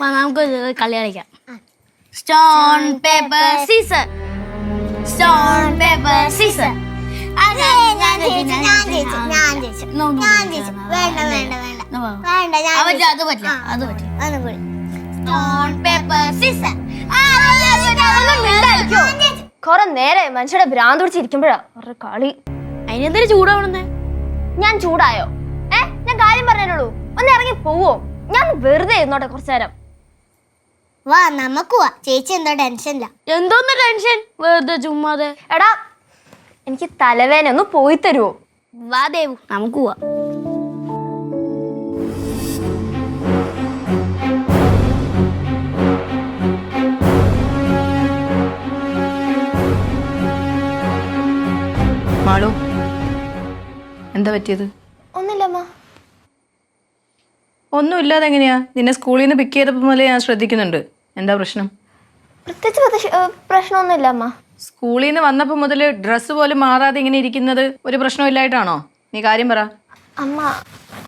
നമുക്ക് കളി കളിക്കാം. Stone paper scissor stone paper scissor ഞാൻ ജയിച്ചു ഞാൻ ജയിച്ചു ഞാൻ ജയിച്ചു. ഞാൻ ജയിച്ചു. വേണ്ട വേണ്ട വേണ്ട. വേണ്ട ഞാൻ അത് പറ്റില്ല അത് പറ്റില്ല. ഒന്നും കൂടി. സ്റ്റോൺ പേപ്പർ സീസർ കൊറേ നേരെ മനുഷ്യരുടെ ഭ്രാന്ത് പിടിച്ചിരിക്കുമ്പോഴാ അവരുടെ കളി. അതിനെന്തൊരു ചൂടാവണെന്ന്? ഞാൻ ചൂടായോ? ഏ ഞാൻ കാര്യം പറഞ്ഞു ഒന്ന് ഇറങ്ങി പോവോ? ഞാൻ വെറുതെ ഇരുന്നോട്ടെ കുറച്ചു നേരം. വാ നമുക്ക് വാ. ചേച്ചി എന്തോ ടെൻഷനില്ല എന്തോന്ന് ടെൻഷൻ വെറുതെ ചുമ്മാതെ. എടാ എനിക്ക് തലവേന ഒന്ന് പോയി തരുവോ? വാ ദേവു നമുക്ക് പോവാ. മാളു എന്താ പറ്റിയത്? ഒന്നുമില്ലാതെ എങ്ങനെയാ നിന്നെ സ്കൂളിൽ നിന്ന് പിക്ക് ചെയ്തപ്പോൾ മുതലേ ഞാൻ ശ്രദ്ധിക്കുന്നുണ്ട്. എന്താ പ്രശ്നം? പ്രത്യേകിച്ച് പ്രശ്നമൊന്നുമില്ല അമ്മ. സ്കൂളിൽ നിന്ന് വന്നപ്പോൾ മുതൽ ഡ്രസ്സ് പോലും മാറാതെ ഇങ്ങനെ ഇരിക്കുന്നത് ഒരു പ്രശ്നമില്ലായിട്ടാണോ? നീ കാര്യം പറ. അമ്മ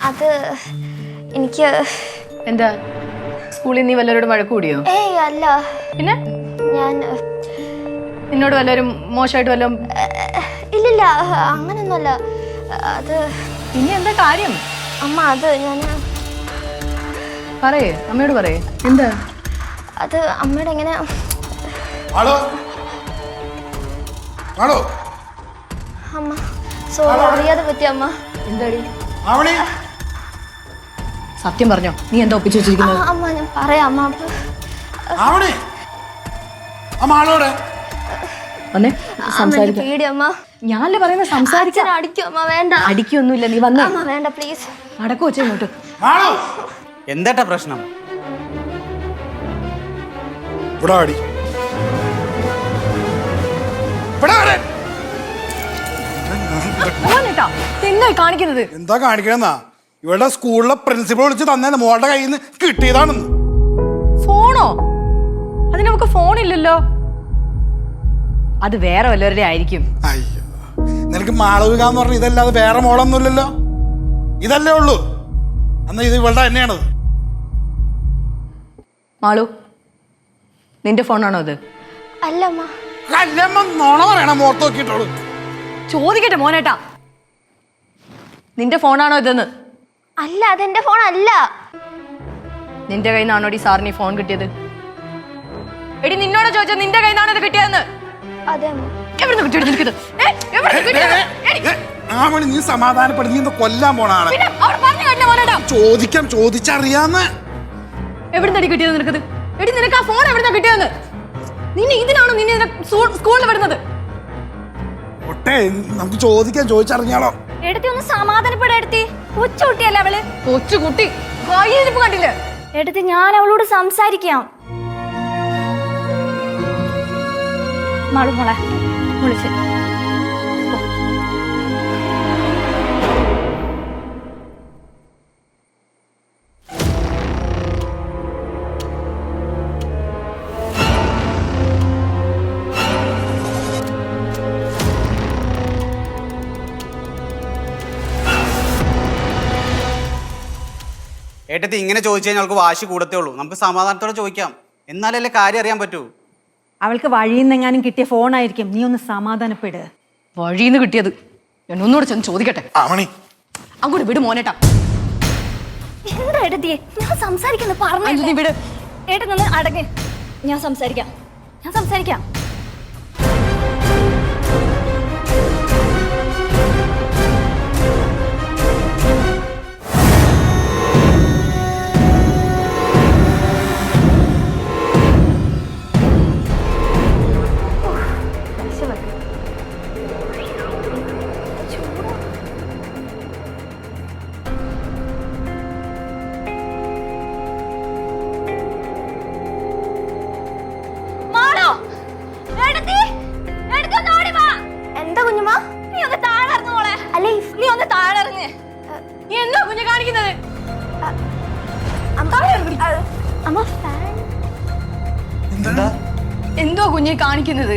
അത് എനിക്ക് എന്താ? സ്കൂളിൽ നീ വല്ലവരോടും വഴക്ക് കൂടിയോ? ഏയ് അല്ല. പിന്നെ? ഞാൻ നിന്നോട് വല്ലവരും മോശമായിട്ട് വല്ലതും ഇല്ലില്ല അങ്ങനൊന്നുമല്ല. അത് ഇനി എന്താ കാര്യം? അമ്മ അത് ഞാൻ പറയേ അമ്മയോട് പറയേ. എന്താ? അത് അമ്മയുടെ എങ്ങനെ ആളോ ആളോ അമ്മ സോറി അറിയാതെ പറ്റി അമ്മ. എന്താടി? ആവണി. സത്യം പറഞ്ഞോ നീ എന്താ ഒപ്പിച്ചു ആ, വെച്ചിരിക്കുന്നത്? അമ്മ ഞാൻ പറയാം അമ്മ ആവണി. അമ്മ ആളോടെ വന്നേ സംസാരിക്കാം. പേടി ഞാനല്ലേ പറയുന്നത്? സംസാരിക്കാൻ അടിക്കും അമ്മ വേണ്ട. അടിക്കൊന്നുമില്ല നീ വന്നേ. അമ്മ വേണ്ട പ്ലീസ് അടക്കു വെച്ചേ ഇങ്ങോട്ട്. എന്താട്ടാ പ്രശ്നം? ഇവിടെ ആടി എന്തായി കാണിക്കുന്നത്? എന്താ കാണിക്കണെന്നാ? ഇവളുടെ സ്കൂളിലെ പ്രിൻസിപ്പൾ വിളിച്ച് തന്നെ മോളുടെ കയ്യിൽ നിന്ന് കിട്ടിയതാണെന്ന്. ഫോണോ? അതിന് നമുക്ക് ഫോൺ ഇല്ലല്ലോ. അത് വേറെ വല്ലവരുടെ ആയിരിക്കും. അയ്യോ. നിനക്ക് മാളവിക എന്ന് പറഞ്ഞ ഇതല്ലാതെ വേറെ മോളൊന്നുമില്ലല്ലോ. ഇതല്ലേ ഉള്ളൂ. അന്ന് ഇത് ഇവളുടെ തന്നെയാണത്. മാളു നിന്റെ ഫോണാണോ അത്? നോണ പറയണ മോർത്ത് നോക്കിയിട്ടുള്ളൂ ചോദിക്കട്ടെ മോനേട്ടാ. നിന്റെ ഫോണാണോ ഇതെന്ന്? അല്ല അതെന്റെ ഫോൺ അല്ല നിന്റെ കയ്യിൽ നിന്നാണോ ഈ സാറിന് ഈ ഫോൺ കിട്ടിയത്? എടി നിന്നോട് ചോദിച്ചത് നിന്റെ കയ്യിൽ നിന്നാണോ ഇത് കിട്ടിയതെന്ന്? അതെ എവിടുന്ന് കിട്ടിയത്? നീ സമാധാനപ്പെടും നീ കൊല്ലാൻ ചോദിക്കാം ചോദിച്ചറിയാന്ന്. എവിടുന്നടി കിട്ടിയത് നിനക്കത്? എടി നിനക്ക് ആ ഫോൺ എവിടുന്നാ കിട്ടിയെന്ന് നിന്നെ ഇതിനാണ് നിന്നെ സ്കൂളിൽ വിടുന്നത്? ഒട്ടെ നമുക്ക് ചോദിക്കാൻ ചോദിച്ചറിഞ്ഞാലോ? എടുത്തി ഒന്ന് സമാധാനപ്പെടെടുത്തി കൊച്ചുകുട്ടിയല്ലേ അവൾ? കൊച്ചുകുട്ടി? കയ്യിരിപ്പ് കണ്ടില്ലേ? എടുത്തി ഞാൻ അവളോട് സംസാരിക്കാം. മാളു മോളെ വിളിച്ച്. ഏട്ടത്തി ഇങ്ങനെ ചോദിച്ചു കഴിഞ്ഞാൽ അവൾക്ക് വാശി കൂടത്തേ ഉള്ളൂ. നമുക്ക് സമാധാനത്തോടെ ചോദിക്കാം. എന്നാലല്ലേ കാര്യം അറിയാൻ പറ്റൂ? അവൾക്ക് വഴിയിൽ നിന്നെങ്ങാനും കിട്ടിയ ഫോൺ ആയിരിക്കും. നീ ഒന്ന് സമാധാനപ്പെട്. വഴിന്ന് കിട്ടിയത്. ഞാൻ ഒന്നുകൂടെ ചെന്ന് ചോദിക്കട്ടെ. ആ മണി. അങ്ങോട്ട് വിട് മോനേട്ടാ. എന്താ എടുത്തിയെ ഞാൻ സംസാരിക്കുന്നു പറഞ്ഞു നീ വിട്. ഏട്ടൻ നിന്ന് അടങ്ങ്. ഞാൻ സംസാരിക്കാം. ഞാൻ സംസാരിക്കാം. അമ്മ ഫാൻ എന്താ? എന്തോ? കുഞ്ഞെ കാണിക്കുന്നത്?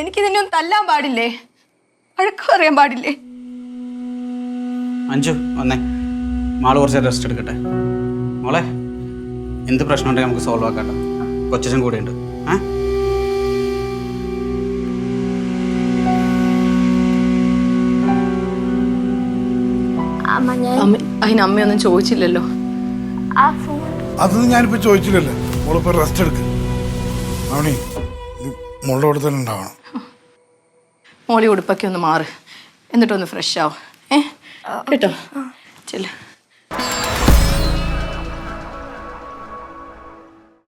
എനിക്ക് നിന്നെ ഒന്നും തല്ലാൻ പാടില്ലേ? വഴക്കം അറിയാൻ പാടില്ലേ? അഞ്ചു വന്നേ. മാൾ കുറച്ച് റെസ്റ്റ് എടുക്കട്ടെ. മോളെ എന്ത് പ്രശ്നം ഉണ്ടെങ്കിൽ നമുക്ക് സോൾവ് ആക്കാട്ടെ. കൊച്ചച്ഛൻ കൂടെ ഉണ്ട് ഏ അമ്മ അതിന് അമ്മയൊന്നും ചോദിച്ചില്ലല്ലോ. ആ ഫോൺ അതൊന്നും ഞാനിപ്പോ ചോദിച്ചില്ലല്ലോ. മോളിപ്പോ റെസ്റ്റ് എടുക്ക്. അവണി മോളുടെ കൂടെ തന്നെ ഉണ്ടാവണം. മോളി ഉടുപ്പൊക്കെ ഒന്ന് മാറ്. എന്നിട്ടൊന്ന് ഫ്രഷ് ആവും. ഏ? കേട്ടോ? ചെല്ലു.